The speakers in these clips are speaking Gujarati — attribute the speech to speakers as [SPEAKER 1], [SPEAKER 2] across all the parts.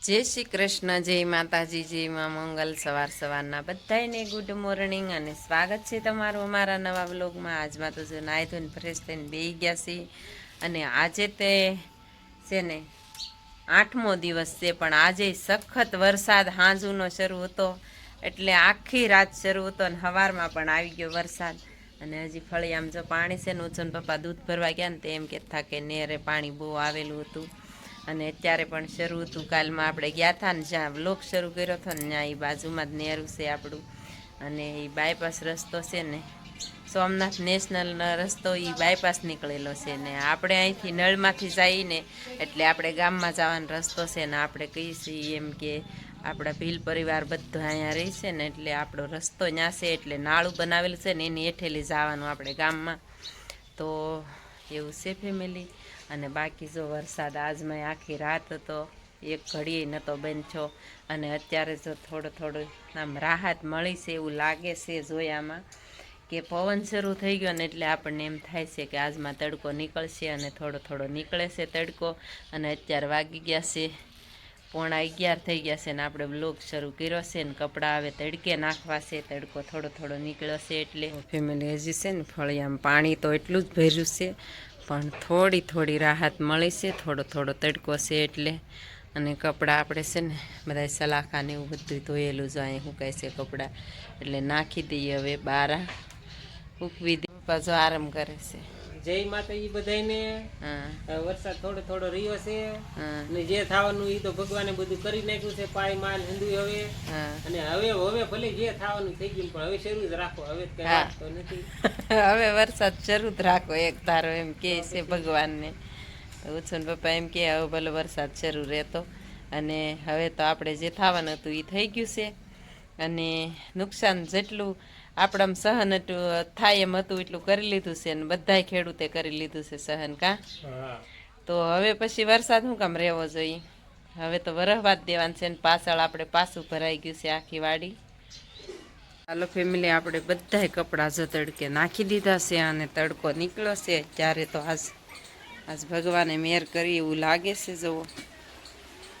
[SPEAKER 1] જય શ્રી કૃષ્ણ, જય માતાજી, જય માં મંગલ. સવાર સવારના બધાને ગુડ મોર્નિંગ અને સ્વાગત છે તમારું અમારા નવા બ્લોગમાં આજમાં તો જો નાહી ધોઈને ફ્રેશ થઈને બેસી ગયા છીએ અને આજે તે છે ને આઠમો દિવસ છે, પણ આજે સખત વરસાદ હાંજુનો શરૂ હતો. એટલે આખી રાત શરૂ હતો અને સવારમાં પણ આવી ગયો વરસાદ. અને હજી ફળિયામાં જો પાણી છે ને ઉછન પપ્પા દૂધ ભરવા ગયા ને, તે એમ કહેતા કે નેરે પાણી બહુ આવેલું હતું. અને અત્યારે પણ શરૂ હતું. કાલમાં આપણે ગયા હતા ને જ્યાં બ્લોક શરૂ કર્યો હતો ને ત્યાં એ બાજુમાં જ નેરું છે આપણું. અને એ બાયપાસ રસ્તો છે ને, સોમનાથ નેશનલનો રસ્તો એ બાયપાસ નીકળેલો છે ને. આપણે અહીંથી નળમાંથી જઈને એટલે આપણે ગામમાં જવાનો રસ્તો છે ને, આપણે છીએ એમ કે આપણા ભીલ પરિવાર બધો અહીંયા રહી છે ને, એટલે આપણો રસ્તો ત્યાં છે એટલે નાળું બનાવેલું છે ને, એની હેઠેલી જવાનું આપણે ગામમાં. તો એવું છે ફેમિલી અને બાકી જો વરસાદ આજમાં આખી રાત હતો, એક ઘડીએ નહોતો બનછો અને અત્યારે જો થોડો થોડો આમ રાહત મળી છે એવું લાગે છે જોયામાં કે પવન શરૂ થઈ ગયો ને એટલે આપણને એમ થાય છે કે આજમાં તડકો નીકળશે અને થોડો થોડો નીકળે છે તડકો. અને અત્યારે વાગી ગયા છે, પોણા અગિયાર થઈ ગયા છે ને આપણે બ્લોગ શરૂ કર્યો છે ને કપડાં હવે તડકે નાખવા છે, તડકો થોડો થોડો નીકળ્યો છે એટલે ફેમિલી હજી છે ને ફળિયામાં પાણી તો એટલું જ ભર્યું છે. પણ થોડી થોડી રાહત મળી છે, થોડો થોડો તડકો છે એટલે. અને કપડાં આપણે છે ને બધા સલાખાને એવું બધું ધોયેલું જ શું કહે છે કપડાં. એટલે નાખી દઈએ હવે બારા, ઉકવી દઈએ. પાછો આરામ કરે છે.
[SPEAKER 2] જય માતાજી હવે વરસાદ થોડો થોડો રહ્યો છે. ને જે થવાનું એ તો ભગવાને બધું કરી નાખ્યું છે પાય માલ હિન્દુ હવે. અને હવે હવે ભલે જે થવાનું થઈ ગયું પણ હવે શરૂ જ રાખો. હવે તો નથી.
[SPEAKER 1] હવે વરસાદ શરૂ જ રાખો એક તારો એમ કે છે ભગવાનને. ઉછન પપ્પા એમ કે હવે ભલે વરસાદ શરૂ રહેતો. અને હવે તો આપણે જે થવાનું હતું એ થઈ ગયું છે. અને નુકસાન જેટલું આપણામાં સહન થાય એમ હતું એટલું કરી લીધું છે અને બધાય ખેડૂતે કરી લીધું છે સહન કા? તો હવે પછી વરસાદ શું કામ રહેવો જોઈએ? હવે તો વરહવાદ દેવાનું છે પાછળ આપણે પાછું ભરાઈ ગયું છે આખી વાડી. ચાલો ફેમિલી આપણે બધાય કપડાં જો તડકે નાખી દીધા છે અને તડકો નીકળ્યો છે. ત્યારે તો આજ આજ ભગવાને મેર કરી એવું લાગે છે જુઓ.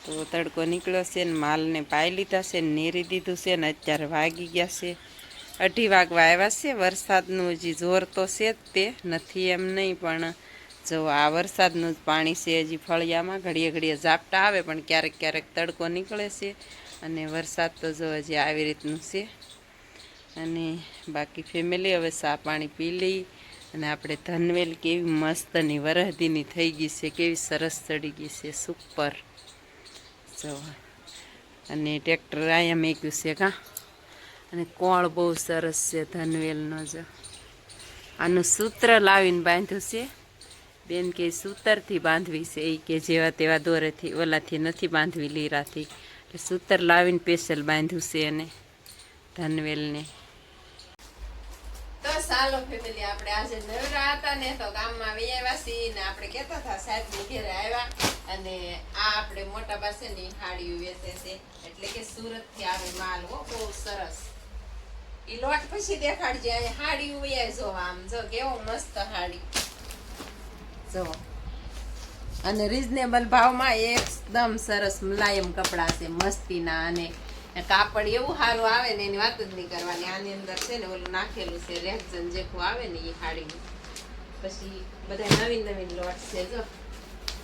[SPEAKER 1] તો તડકો નીકળ્યો છે ને માલને પાઈ લીધા છે ને નેરી દીધું છે ને અત્યારે વાગી ગયા છે. અઢી વાગવા આવ્યા છે. વરસાદનું હજી જોર તો છે જ તે. નથી એમ નહીં, પણ જો આ વરસાદનું જ પાણી છે, હજી ફળિયામાં ઘડીએ ઘડીએ ઝાપટા આવે, પણ ક્યારેક ક્યારેક તડકો નીકળે છે અને વરસાદ તો જો હજી આવી રીતનું છે. અને બાકી ફેમિલી હવે સા પાણી પી લઈ અને આપણે ધનવેલ કેવી મસ્તની વરહદીની થઈ ગઈ છે, કેવી સરસ ચડી ગઈ છે સુપર જો, અને ટ્રેક્ટર અહીંયા મેક્યું છે, કાં? અને કોણ બહુ સરસ છે ધનવેલનો જો. આનું સૂત્ર લાવીને બાંધ્યું છે. બેન કે સૂતરથી બાંધવી છે એ કે જેવા તેવા દોરેથી, ઓલાથી નથી બાંધવી લીરાથી. એટલે સૂતર લાવીને સ્પેશિયલ બાંધ્યું છે એને, ધનવેલને. સાલો ફેમિલી આપણે આજે નવરા હતા ને તો ગામમાં વી ને આપણે કહેતા હતા સાહેબ ઘેરે આવ્યા અને આ આપણે મોટા પાસે ની હાડીઓ વેચે છે. એટલે કે સુરતથી આવે માલ. બહુ સરસ. ઈ લોટ પછી દેખાડજે અહીં હાડી ઉયા જો આમ જો કેવો મસ્ત હાડી. જો. અને રીઝનેબલ ભાવમાં એકદમ સરસ મુલાયમ કપડાં છે મસ્તીના અને કાપડ એવું સારું આવે ને એની વાત જ નહીં કરવાની. આની અંદર છે ને ઓલું નાખેલું છે રેક્ઝન જેખું આવે ને એ હાડીનું. પછી બધા નવીન નવીન લોટ છે જો.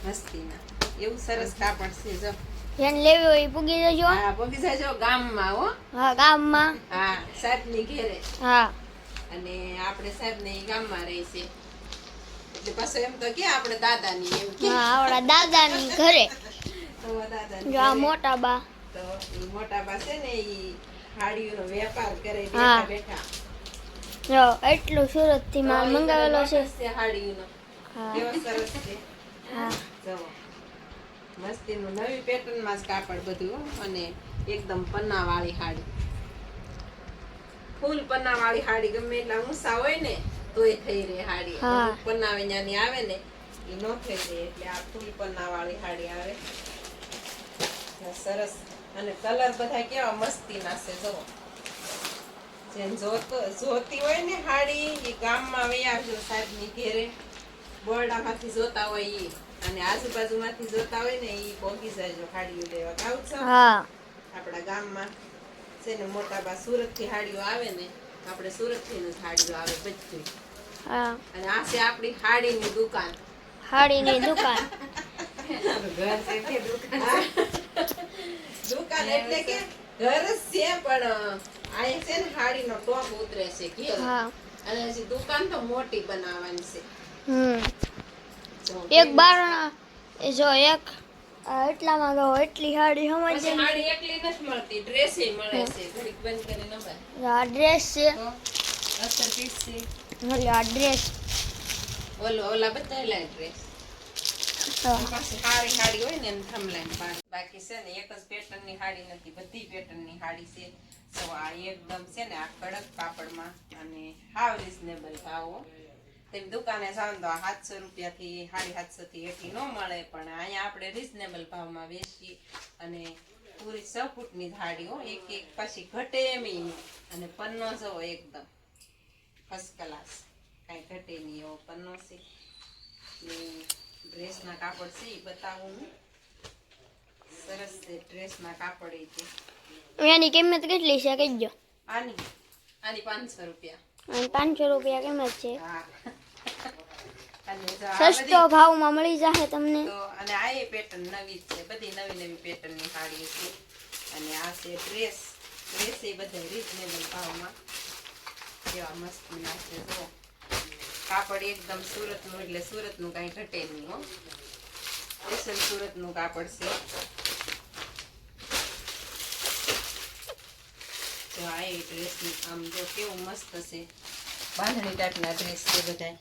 [SPEAKER 1] મસ્તીના. એવું સરસ કાપડ છે જો.
[SPEAKER 3] જેને લેવી હોય પૂગી જજો.
[SPEAKER 1] હા પૂગી જજો ગામમાં હો.
[SPEAKER 3] હા ગામમાં.
[SPEAKER 1] હા સાહેબની ઘેરે.
[SPEAKER 3] હા.
[SPEAKER 1] અને આપણે સાહેબ ને ગામમાં રહી છે. એટલે પાછો એમ તો કે આપણે દાદાની એમ કે.
[SPEAKER 3] હા આવડા દાદાની ઘરે.
[SPEAKER 1] તો દાદાની
[SPEAKER 3] જો આ મોટા બા.
[SPEAKER 1] તો મોટા બા છે ને ઈ હાડીઓનો વેપાર કરે બેઠા બેઠા.
[SPEAKER 3] જો એટલું સુરતથી માલ મંગાવેલો છે.
[SPEAKER 1] હાડીનો
[SPEAKER 3] હા.
[SPEAKER 1] સરસ છે.
[SPEAKER 3] હા.
[SPEAKER 1] જુઓ મસ્તીનું નવી પેટર્નમાં જ કાપડ બધું અને એકદમ પન્નાવાળી સાડી ફૂલ પન્નાવાળી સાડી ગમે એટલા ઊંસા હોય ને તોય થઈ રહે સાડી પન્ના વિનાની આવે ને એ નો થઈ રહે એટલે આ ફૂલ પન્નાવાળી સાડી આવે. સરસ. અને કલર બધા કેવા મસ્તીના છે જો જેમ જોતો જોતી હોય ને હાડી એ ગામમાં વૈયા સાહેબની ઘેરે બોરડામાંથી જોતા હોય ઈ. અને આજુબાજુમાંથી જોતા હોય ને એ પહોંચી જાય હાડીઓ લેવા કાવ છો.
[SPEAKER 3] હા.
[SPEAKER 1] આપણા ગામમાં છે ને મોટા બા સુરતથી હાડીઓ આવે ને આપણે સુરતથી જ હાડીઓ આવે બધું
[SPEAKER 3] હા.
[SPEAKER 1] અને આ છે આપણી હાડીની દુકાન.
[SPEAKER 3] હાડીની દુકાન.
[SPEAKER 2] ઘર છે કે દુકાન
[SPEAKER 1] દુકાન એટલે કે ઘર છે પણ આ છે ને હાડીનો ટોપ ઉતરે છે કે
[SPEAKER 3] હા.
[SPEAKER 1] અને દુકાન તો મોટી બનાવવાની છે.
[SPEAKER 3] હમ.
[SPEAKER 1] જો
[SPEAKER 3] એક બાર એ જો એક એટલામાં તો એટલી હાડી સમજ
[SPEAKER 1] એકલી નથી મળતી ડ્રેસ મળે છે ઘડીક બંધ કરીને નવાય
[SPEAKER 3] આ ડ્રેસ છે.
[SPEAKER 1] તો પીસ છે.
[SPEAKER 3] એટલે આ ડ્રેસ
[SPEAKER 1] ઓલો ઓલા બધા ડ્રેસ સારી હોય ને એને થમલાઈને. બાકી છે ને એક જ પેટર્નની હાડી નથી બધી પેટર્નની હાડી છે. તો આ એકદમ છે ને આ કડક કાપડમાં અને હાવ રિઝનેબલ ભાવો. તેમ દુકાને જાવ તો સાતસો રૂપિયાથી સાડી સાતસોથી એટલી ન મળે પણ અહીંયા આપણે રિઝનેબલ ભાવમાં વેચીએ અને પૂરી છ ફૂટની હાડીઓ એક એક પાછી ઘટે એમ અને પન્નો જવો એકદમ ફર્સ્ટ ક્લાસ કાંઈ ઘટે નહીં એવો પન્નો છે. ડ્રેસના કાપડ છે એ બતાવું હું. સરસ છે ડ્રેસના કાપડ એ છે.
[SPEAKER 3] એની કિંમત કેટલી છે કહેજો.
[SPEAKER 1] આની આની પાંચસો રૂપિયા.
[SPEAKER 3] પાંચસો રૂપિયા કિંમત છે.
[SPEAKER 1] હા.
[SPEAKER 3] સસ્તો ભાવમાં મળી જશે તમને.
[SPEAKER 1] અને આ એ પેટર્ન નવી છે. બધી નવી નવી પેટર્નની સાડી છે. અને આ છે ડ્રેસ ડ્રેસ એ બધા રીઝનેબલ ભાવમાં કેવા મસ્તીના છે જો કાપડ એકદમ સુરતનું એટલે સુરતનું કાંઈ ઘટે નહીં હો. સ્પેશિયલ સુરતનું કાપડ છે. તો આ એ ડ્રેસ આમ જો કેવું મસ્ત છે. બાંધણી ટાઈપના ડ્રેસ છે બધા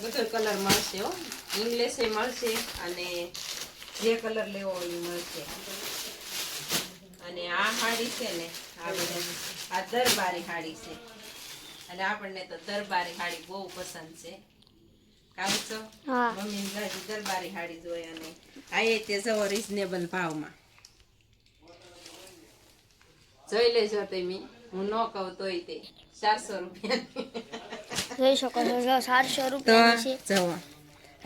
[SPEAKER 1] બધો કલર મળશે હો. ઇંગ્લિશ મળશે અને જે કલર લેવો એ મળશે. અને આ હાડી છે ને આ બધા આ દરબારી હાડી છે. અને આપણને તો દરબારી હાડી બહુ પસંદ છે. કાવું મમ્મી ગાડી દરબારી સાડી જોઈએ અને આ તે જવો રીઝનેબલ ભાવમાં. જોઈ લેજો તમે. હું ન કહું તોય તે. ચારસો રૂપિયા
[SPEAKER 3] જોઈ શકો છો જો સાતસો
[SPEAKER 1] તો
[SPEAKER 3] રૂપિયાની છે.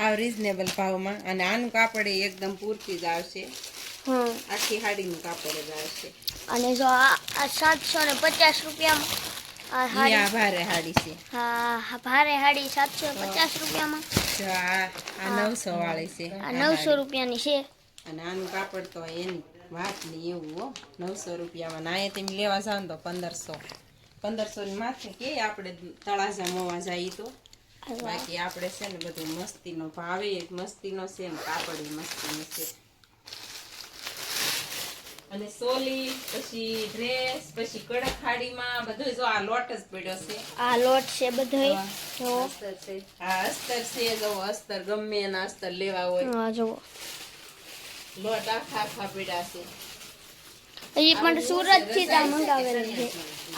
[SPEAKER 1] આવ રીઝનેબલ ભાવમાં અને આનું કાપડ એકદમ પૂરતી જ આવશે. આખી હાડીનું કાપડ જ આવશે.
[SPEAKER 3] અને જો આ સાતસો ને પચાસ રૂપિયામાં
[SPEAKER 1] ભારે હાડી છે.
[SPEAKER 3] હા હા, ભારે હાડી સાતસો પચાસ રૂપિયામાં.
[SPEAKER 1] આ નવસો વાળી છે
[SPEAKER 3] આ નવસો રૂપિયાની છે.
[SPEAKER 1] અને આનું કાપડ તો એની વાત નહીં એવું હો નવસો રૂપિયામાં. ના તમે લેવા જાવ તો પંદરસો. પંદરસો ની માથે કે આપણે તળાજા મોવા જઈએ તો. બાકી આપણે છે ને બધું મસ્તીનો ભાવે મસ્તીનો છે ને કાપડ મસ્તીનો છે. અને સોલી પછી ડ્રેસ પછી કડક ખાડીમાં બધું જો આ લોટ જ પડ્યો છે.
[SPEAKER 3] આ લોટ છે બધોય. જો.
[SPEAKER 1] અસ્તર છે. આ અસ્તર છે જો અસ્તર ગમે એના અસ્તર લેવા હોય.
[SPEAKER 3] હા જુઓ.
[SPEAKER 1] લોટ આખા આખા પડ્યા છે.
[SPEAKER 3] હજી પણ સુરતથી ત્યાં મંગાવેલી છે.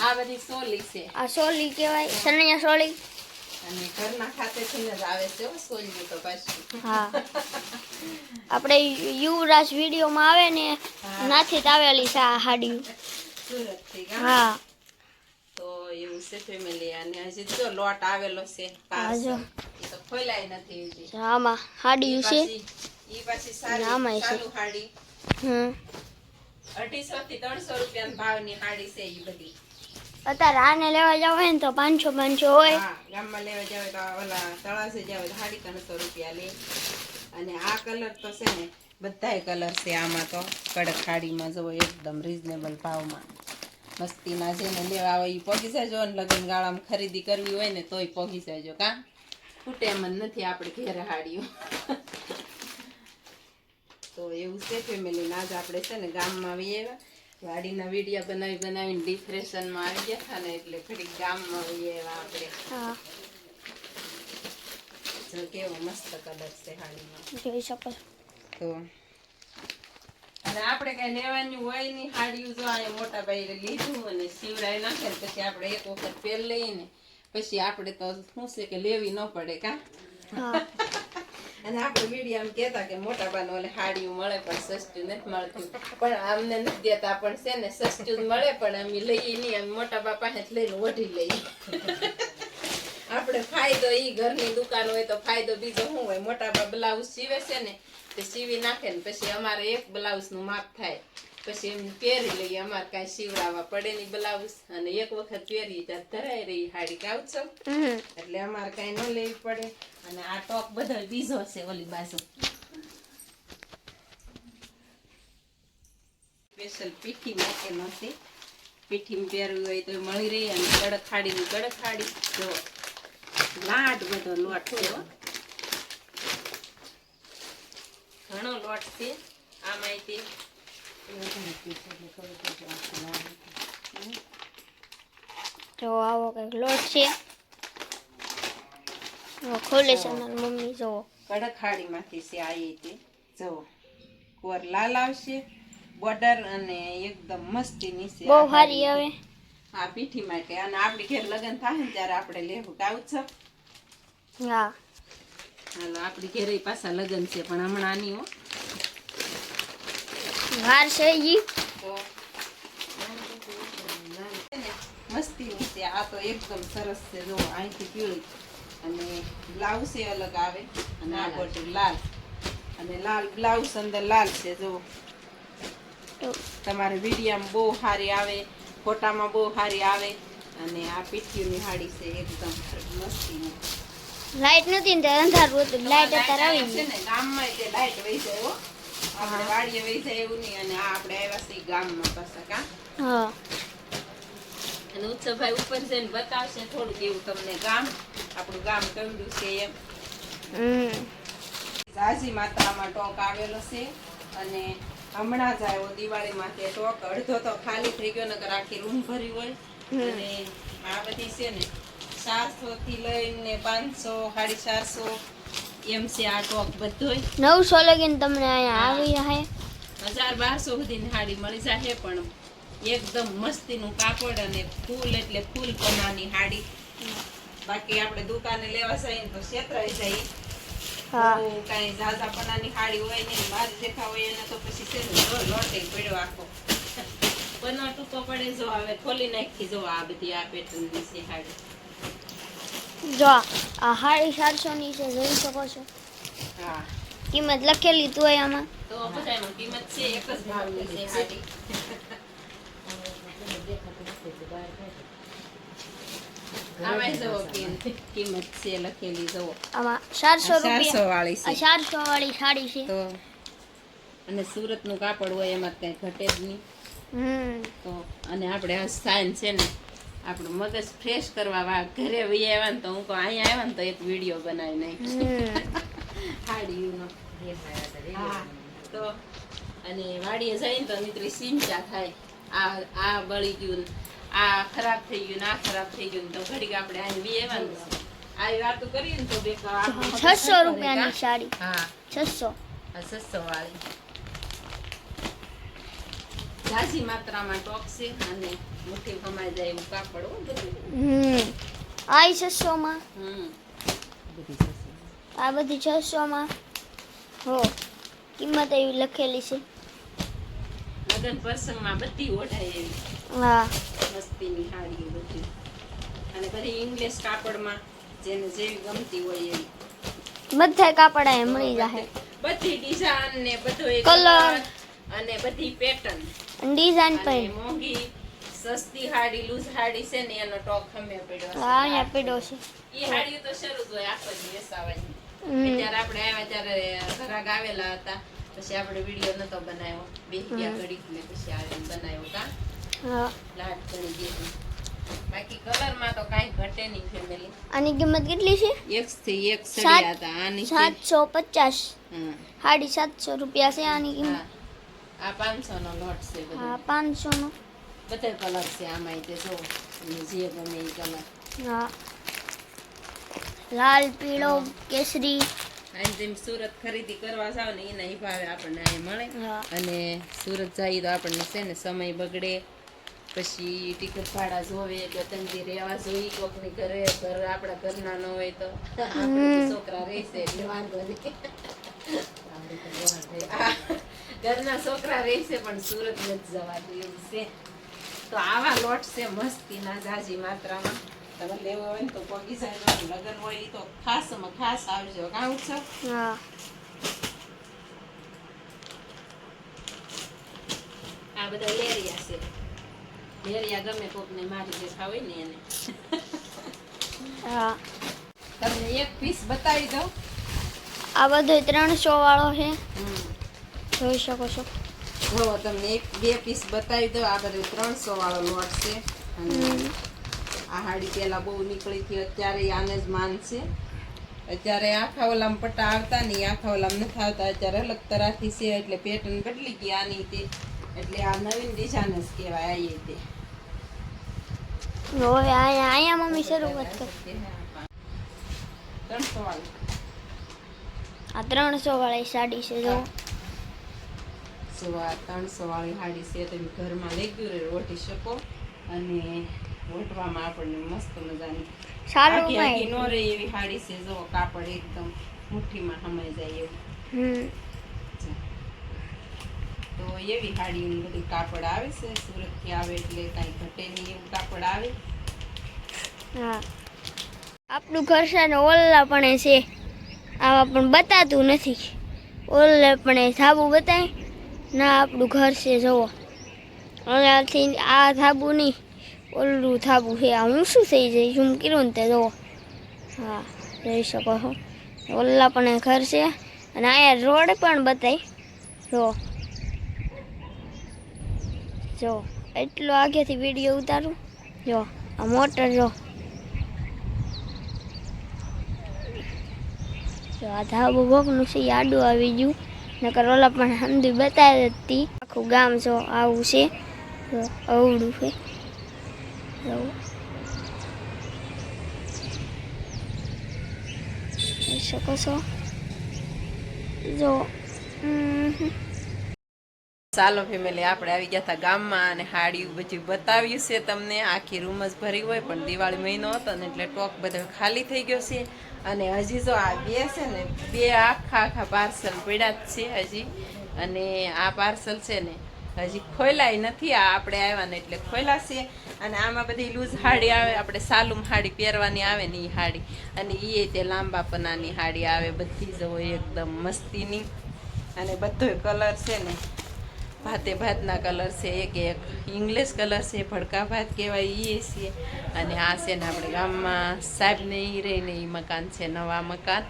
[SPEAKER 1] આ બધી સોલી છે.
[SPEAKER 3] આ સોલી કહેવાય. સનૈયા સોલી.
[SPEAKER 1] અને ઘરના ખાતેથી જ આવે છે સોલી તો પાછી.
[SPEAKER 3] હા. આપણે યુવરાજ વિડીયોમાં આવે ને નાથી જ આવેલી છે આ હાડી હા.
[SPEAKER 1] તો એવું છે ફેમિલી અને હજી જો લોટ આવેલો છે
[SPEAKER 3] પાછો
[SPEAKER 1] એ તો ખોલાય નથી હજી.
[SPEAKER 3] આમાં હાડી છે.
[SPEAKER 1] ઈ પાછી સારી. ચાલુ હાડી.
[SPEAKER 3] હમ.
[SPEAKER 1] અઢીસો થી ત્રણસો રૂપિયા ભાવની સાડી છે ઈ બધી.
[SPEAKER 3] અત્યારે આને લેવા જાવ ને તો પાંચસો પાંચસો હોય.
[SPEAKER 1] ગામમાં લેવા જાવ તો ઓલા તળાસે જાવ તો સાડી ત્રણસો રૂપિયા લે. અને આ કલર તો છે ને બધાય કલર છે આમાં તો. કડક સાડીમાં જવો એકદમ રિઝનેબલ ભાવમાં. મસ્તીના જેને લેવા આવે એ પોગી જજો અને લગ્ન ગાળામાં ખરીદી કરવી હોય ને તોય પોગી જજો કા? ખૂટે એમ જ નથી આપણે ઘેર હાડીઓ. તો એવું છે ફેમિલી આજ આપણે છે ને ગામમાં આવી આવ્યા વાડીના વીડિયો બનાવી બનાવીને ડિપ્રેશનમાં આવી ગયા હતા ને એટલે ઘડીક ગામમાં આવી આવ્યા આપણે. જો કેવો મસ્ત કલર છે હાડીમાં
[SPEAKER 3] જોઈ શકો
[SPEAKER 1] તો અને આપણે કઈ લેવાની હોયની હાડીયું જો આ મોટા ભાઈ લીધું અને શિવરાય નાખે પછી આપણે એક વખત પહેર લઈએ ને પછી આપણે તો શું છે કે લેવી ન પડે કા? અને આપણે આમ કહેતા કે મોટા બાને ઓલે હાડીયું મળે પણ સસ્તું નથી મળતું. પણ અમને નથી દેતા, પણ છે ને, સસ્તું મળે, પણ અમે લઈએ નહીં, અને મોટા બા પાસે લઈને ઓઢી લઈએ. આપણે ફાયદો ઈ ઘરની દુકાન હોય તો ફાયદો બીજો શું હોય? મોટા બ્લાઉઝ સીવે છે ને તે સીવી નાખે ને પછી અમારે એક બ્લાઉઝનું માપ થાય. પછી એમ પહેરી લઈએ અમારે કાંઈ સીવડાવવા પડે નહીં બ્લાઉઝ. અને એક વખત પહેરી ત્યાં ધરાઈ રહી હાડી કાવ છો એટલે અમારે કાંઈ ન લેવી પડે. અને આ ટોપ બધો બીજો છે ઓલી બાજુ. સ્પેશિયલ પીઠી માટે નથી પીઠી પહેરવી હોય તો મળી રહી અને કડક ખાડી ની કડક ખાડી જો લાટ બધો લોટ છે ઘણો લોટ છે આમાંથી
[SPEAKER 3] જો આવો કંઈક લોટ છે. ખોલે છે મારી મમ્મી જુઓ
[SPEAKER 1] કડક ખાડીમાંથી છે આ એ તે. જુઓ કોર લાલ આવશે બોર્ડર અને એકદમ મસ્તીની છે
[SPEAKER 3] બહુ
[SPEAKER 1] આ
[SPEAKER 3] સારી આવે
[SPEAKER 1] આ પીઠી માટે અને આપડે ઘેર લગ્ન થાય ને ત્યારે આપણે લેવું. કાવ છો?
[SPEAKER 3] હા.
[SPEAKER 1] હાલો આપણી ઘેરે પાછા લગ્ન છે પણ હમણાં આની હો.
[SPEAKER 3] વાર છે ઈ.
[SPEAKER 1] મસ્તી મસ્તીની છે આ તો એકદમ સરસ છે જો અહીંથી પીળી. અને બ્લાઉઝ એ અલગ આવે અને આ બોર્ડર લાલ. અને લાલ બ્લાઉઝ અંદર લાલ છે જો.
[SPEAKER 3] તો.
[SPEAKER 1] તમારે વિડીયામાં બહુ સારી આવે ફોટામાં બહુ સારી આવે અને આ પીઠીઓની હાડી છે એકદમ મસ્તીની.
[SPEAKER 3] લાઈટ નથી ને અંધારું હતું. લાઈટ અત્યારે આવી
[SPEAKER 1] છે ને ગામમાં તે લાઈટ વહી જાય આપણે વાડીએ વહી જાય એવું નહીં. અને આ આપણે આવ્યા છીએ ગામમાં પાછા કા?
[SPEAKER 3] હા.
[SPEAKER 1] અને ઉત્સવભાઈ ઉપર જઈને બતાવશે થોડુંક એવું તમને ગામ આપણું ગામ કેવડું છે એમ. ઝાઝી માત્રામાં ટોક આવેલો છે અને હમણાં જ આવ્યો દિવાળીમાં તે ટોક. અડધો તો ખાલી થઈ ગયો નકર આખી રૂમ ભરી હોય. અને આ બધી છે ને ચારસો થી લઈને પાંચસો સાડી ચારસો એમ છે આ ટોપ બધોય.
[SPEAKER 3] નવસો લગીને તમને અહીંયા આવી જાય
[SPEAKER 1] હજાર બારસો સુધીની સાડી મળી જશે પણ એકદમ મસ્તીનું કાપડ અને ફૂલ એટલે ફૂલ પનાની સાડી બાકી આપણે દુકાને લેવા જઈએ તો છેતરાઈ બહુ કાંઈ ઝાઝા પનાની સાડી હોય ને બાર દેખા હોય એને તો પછી છે ને લોટે પડ્યો આખો. પનો ટૂંકો પડે જો હવે ખોલી નાખી જો આ બધી આ પેટર્ન વિશે સાડી
[SPEAKER 3] જો આ સાડી સારસો ની છે જોઈ શકો છો. કિંમત લખેલી તું આમાં?
[SPEAKER 1] તો કિંમત છે એક જ ભાવની છે અને સુરતનું કાપડ હોય એમાં કઈ ઘટે જ નહીં.
[SPEAKER 3] હમ.
[SPEAKER 1] તો અને આપણે સાયન્સ છે ને આપણું મગજ ફ્રેશ કરવા ઘરે વહી આવ્યા ને તો હું કહું અહીંયા આવ્યા ને તો એક વીડિયો બનાવી નાખી હાડીનો તો અને વાડીએ જઈને તો નીકળી સિંચા થાય. આ આ બળી ગયું આ ખરાબ થઈ ગયું આ ખરાબ થઈ ગયું તો ઘડીક આપણે અહીં બી આવ્યા આવી વાતો કરીએ ને તો બે
[SPEAKER 3] છસો રૂપિયાની સાડી.
[SPEAKER 1] હા.
[SPEAKER 3] છસો.
[SPEAKER 1] છસો વાળી. ઝાઝી માત્રામાં ટોક છે અને મુઠ્ઠી ખમાઈ જાય એવું કાપડ હો બધું.
[SPEAKER 3] આ છસો માં આ બધી છસો માં હો કિંમત એવી લખેલી છે.
[SPEAKER 1] લગ્ન પ્રસંગમાં બધી ઓઢાય એવી.
[SPEAKER 3] હા.
[SPEAKER 1] મસ્તીની સાડી બધી. અને બધી ઇંગ્લિશ કાપડમાં જેને જેવી ગમતી હોય એવી.
[SPEAKER 3] બધા કાપડ એ મળી જાય
[SPEAKER 1] બધી ડિઝાઇન ને બધો
[SPEAKER 3] કલર
[SPEAKER 1] અને બધી પેટર્ન
[SPEAKER 3] ડિઝાઇન પણ.
[SPEAKER 1] મોંઘી સસ્તી હાડી લૂઝ હાડી છે ને એનો ટોક ખમે પડ્યો છે.
[SPEAKER 3] હા અહીંયા પીડો છે
[SPEAKER 1] ઈ હાડીઓ તો શરૂ જ હોય આખો દિવસ આવવાની
[SPEAKER 3] હમ.
[SPEAKER 1] જ્યારે આપણે આવ્યા ત્યારે ઘરાક આવેલા હતા પછી આપણે વીડિયો નતો બનાવ્યો બે ગયા ઘડીક ને પછી આવીને બનાવ્યો કા
[SPEAKER 3] હા
[SPEAKER 1] લાટ કરી દીધી બાકી કલરમાં તો કાંઈ ઘટે નહીં ફેમિલી
[SPEAKER 3] આની કિંમત કેટલી છે
[SPEAKER 1] એક થી એક
[SPEAKER 3] સાત-
[SPEAKER 1] સળિયા હતા આની છે-
[SPEAKER 3] સાતસો પચાસ
[SPEAKER 1] હમ.
[SPEAKER 3] સાડી સાતસો રૂપિયા છે આની કિંમત
[SPEAKER 1] હા. આ પાંચસો નો લોટ છે બધો
[SPEAKER 3] હા પાંચસો નો
[SPEAKER 1] બધા કલર છે આમાં તે જો જે ગમે એ કલર
[SPEAKER 3] હા લાલ પીળો કેસરી
[SPEAKER 1] જેમ સુરત ખરીદી કરવા જાવ ને એના ભાવે આપણને અહીં મળે અને સુરત જઈએ તો આપણને છે ને સમય બગડે પછી ટિકિટ ભાડા જોવે કે તંગી રહેવા જોઈએ કોકની ઘરે ઘર આપણા ઘરના ન હોય તો છોકરા રહેશે એટલે વાંધો નહીં ઘરના છોકરા રહેશે પણ સુરત નથી જવા એવું છે. તો આવા લોટ છે મસ્તીના જાજી માત્રામાં. તમે લેવો હોય ને તો પગી જાય લગ્ન હોય ઈ તો ખાસમાં ખાસ આવજો. કાં ઉત્સવ આ બધા લેરિયા છે. લેરિયા ગમે કોકને મારી દેખા હોય ને એને.
[SPEAKER 3] હા.
[SPEAKER 1] તમને એક પીસ બતાવી દઉં.
[SPEAKER 3] આ બધો ત્રણસો વાળો છે. જોઈ શકો છો.
[SPEAKER 1] જો તમને એક બે પીસ બતાવી દઉં. આ બધું ત્રણસો વાળો લોટ છે. અને આ હાડી પેલા બહુ નીકળી હતી અત્યારે આને જ માન છે. અત્યારે આખા ઓલામ પટ્ટા આવતા નહીં આખા ઓલામ નથી આવતા. અત્યારે અલગ તરાથી છે એટલે પેટર્ન બદલી ગઈ આની તે એટલે આ નવીન ડિઝાઇન જ કહેવાય આઈએ તે
[SPEAKER 3] અહીંયા મમ્મી શરૂઆત કર.
[SPEAKER 1] ત્રણસો વાળી.
[SPEAKER 3] આ ત્રણસો વાળી સાડી છે જો.
[SPEAKER 1] સો આ ત્રણસો વાળી હાડી છે તમે ઘરમાં રેગ્યુલર વોટી શકો અને વોટવામાં આપણને મસ્ત મજાની
[SPEAKER 3] સારું
[SPEAKER 1] આખી ન રહે એવી હાડી છે. જો કાપડ એકદમ મુઠ્ઠીમાં સમાઈ જાય એવું. તો એવી હાડીનું બધું કાપડ આવે છે. સુરતથી આવે એટલે કાંઈ ઘટે નહીં એવું કાપડ આવે.
[SPEAKER 3] હા. આપણું ઘર છે ને ઓલા પણ છે. આમાં પણ બતાતું નથી. ઓલે પણ સાબુ બતાય. ના, આપણું ઘર છે, જુઓ. ઓલાથી આ થાબુ નહીં ઓલું થાબુ છે, આ હું શું થઈ જાય ઝૂમ કર્યું ને તે, જુઓ. હા, જોઈ શકો છો. ઓલા પણ ઘર છે, અને અહીંયા રોડ પણ બતાય. જો. જો, એટલો આગેથી વીડિયો ઉતારું. જો, આ મોટર, જો. આ ધાબુ ભોગનું છે આડું આવી ગયું. નકર ઓલા પણ સમજી બતાવી હતી આખું ગામ જો આવું છે અવડું છે. શકો છો? જો.
[SPEAKER 1] ચાલો ફેમિલી આપણે આવી ગયા હતા ગામમાં અને હાડિયું બધું બતાવ્યું છે તમને. આખી રૂમ જ ભરી હોય, પણ દિવાળી મહિનો હતો ને એટલે ટોક બધો ખાલી થઈ ગયો છે. અને હજી જો આ બે છે ને, બે આખા આખા પાર્સલ પડ્યા જ છે હજી. અને આ પાર્સલ છે ને, હજી ખોલાય નથી. આ આપણે આવ્યા ને એટલે ખોલા છે. અને આમાં બધી લૂઝ હાડી આવે, આપણે સાલુમ હાડી પહેરવાની આવે ને એ હાડી. અને એ તે લાંબા પનાની હાડી આવે, બધી જ હોય એકદમ મસ્તીની. અને બધો કલર છે ને ભાતે ભાતના કલર છે એક એક ઇંગ્લિશ કલર છે, ભડકા ભાત કહેવાય એ છે. અને આ છે ને આપણે ગામમાં સાહેબને એ રહીને એ મકાન છે, નવા મકાન.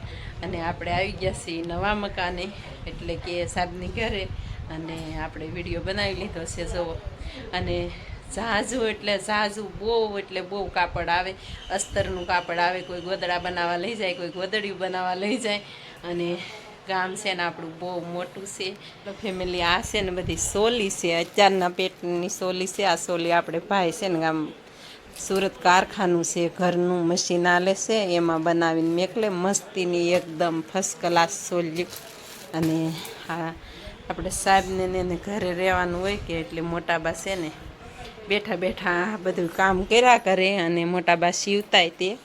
[SPEAKER 1] અને આપણે આવી ગયા છીએ નવા મકાને, એટલે કે સાહેબની ઘરે. અને આપણે વીડિયો બનાવી લીધો છે, જુઓ. અને ઝાઝુ એટલે ઝાઝુ બહુ, એટલે બહુ કાપડ આવે. અસ્તરનું કાપડ આવે, કોઈ ગોદડા બનાવવા લઈ જાય, કોઈ ગોદડિયું બનાવવા લઈ જાય. અને ગામ છે ને આપણું બહુ મોટું છે. ફેમિલી આ છે ને બધી સોલી છે, અત્યારના પેટની સોલી છે, આ સોલી આપણે ભાઈ છે ને ગામ સુરત કારખાનું છે, ઘરનું મશીન આલે છે, એમાં બનાવીને મેકલે, મસ્તીની એકદમ ફર્સ્ટ ક્લાસ સોલી. અને આ આપણે સાહેબને એને ઘરે રહેવાનું હોય કે એટલે મોટાબા છે ને બેઠા બેઠા બધું કામ કર્યા કરે અને મોટાબા સીવતાય તે.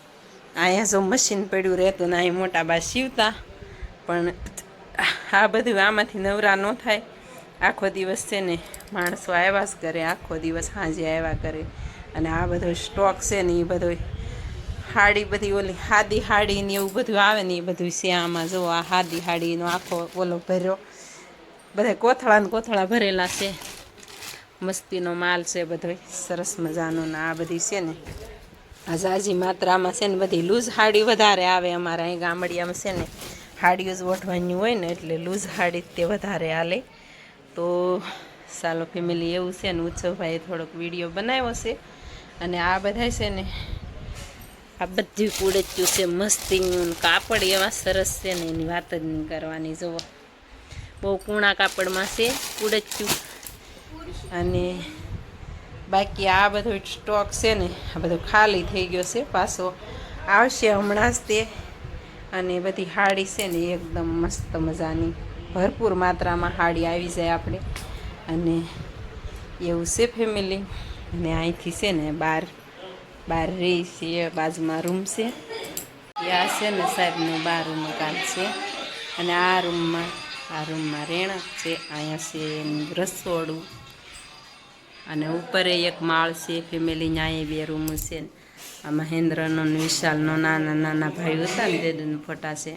[SPEAKER 1] અહીંયા જો મશીન પડ્યું રહેતું ને અહીં મોટા બા સીવતા. પણ આ બધું આમાંથી નવરા ન થાય. આખો દિવસ છે ને માણસો આવ્યા જ કરે, આખો દિવસ સાંજે આવ્યા કરે. અને આ બધો સ્ટોક છે ને એ બધો હાડી બધી ઓલી હાદી હાડી ને એવું બધું આવે ને એ બધું છે આમાં. જો આ હાદી હાડીનો આખો ઓલો ભર્યો. બધા કોથળા ને કોથળા ભરેલા છે. મસ્તીનો માલ છે બધો. સરસ મજાનો ને આ બધી છે ને. આ ઝાઝી માત્રામાં છે ને બધી લૂઝ હાડી વધારે આવે અમારા અહીં ગામડિયામાં છે ને. હાડીઓ જ ઓઢવાની હોય ને એટલે લૂઝ હાડી તે વધારે હાલે. તો સાલો ફેમિલી એવું છે ને ઉત્સવભાઈએ થોડોક વીડિયો બનાવ્યો છે. અને આ બધા છે ને આ બધી કુડચ્યું છે, મસ્તીનું કાપડ એવા સરસ છે ને એની વાત જ નહીં કરવાની જુઓ બહુ કૂણા કાપડમાં છે કુડચ્યું. અને બાકી આ બધો સ્ટોક છે ને, આ બધો ખાલી થઈ ગયો છે પાછો આવશે હમણાં જ તે અને બધી હાડી છે ને એકદમ મસ્ત મજાની. ભરપૂર માત્રામાં હાડી આવી જાય આપણે. અને એવું છે ફેમિલી અને અહીંથી છે ને બાર બાર રહી છે બાજુમાં રૂમ છે. ત્યાં છે ને સાહેબનું બાર રૂમ મકાન છે. અને આ રૂમમાં આ રૂમમાં રહેણાંક છે. અહીંયા છે એનું રસોડું. અને ઉપર એક માળ છે ફેમિલી ન્યાય બે રૂમ છે આ મહેન્દ્રનો વિશાલનો નાના નાના ભાઈ હતા ને તે ફોટા છે.